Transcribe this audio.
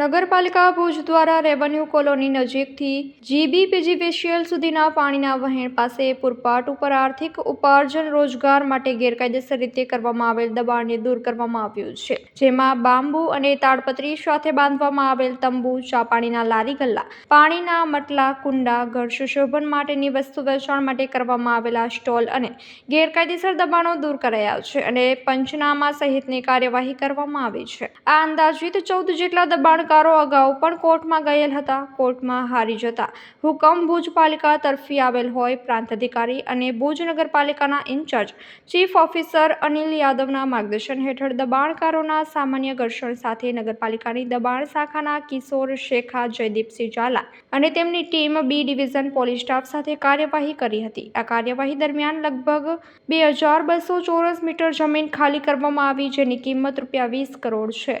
નગરપાલિકા ભુજ દ્વારા revenue colony નજીકથી જીબી પીજીવીસીએલ સુધીના પાણીના વહેણ પાસે પૂરપાટ ઉપર આર્થિક ઉપાર્જન રોજગાર માટે ગેરકાયદેસર રીતે કરવામાં આવેલ દબાણને દૂર કરવામાં આવ્યું છે. જેમાં બાંબુ અને તાડપત્રી સાથે બાંધવામાં આવેલ તંબુ, ચા પાણીના લારી ગલ્લા, પાણીના મટલા, કુંડા, ઘર સુશોભન માટેની વસ્તુ વેચાણ માટે કરવામાં આવેલા સ્ટોલ અને ગેરકાયદેસર દબાણો દૂર કરાયા છે અને પંચનામા સહિતની કાર્યવાહી કરવામાં આવી છે. આ અંદાજિત ચૌદ જેટલા દબાણકારો અગાઉ પણ કોર્ટમાં ગયેલ હતા. કોર્ટમાં હારી જતા હુકમ ભુજ પાલિકા તરફી આવેલ હોય પ્રાંત અધિકારી અને ભુજ નગરપાલિકાના ઇન્ચાર્જ, ચીફ ઓફિસર અનિલ યાદવના માર્ગદર્શન હેઠળ દબાણકારોના સામાન્ય ઘર્ષણ સાથે નગરપાલિકાની દબાણ શાખાના કિશોર શેખા, જયદીપસિંહ ઝાલા અને તેમની team B division police staff સાથે કાર્યવાહી કરી હતી. આ કાર્યવાહી દરમિયાન લગભગ બે હજાર બસો ચોરસ મીટર જમીન ખાલી કરવામાં આવી, જેની કિંમત રૂપિયા વીસ કરોડ છે.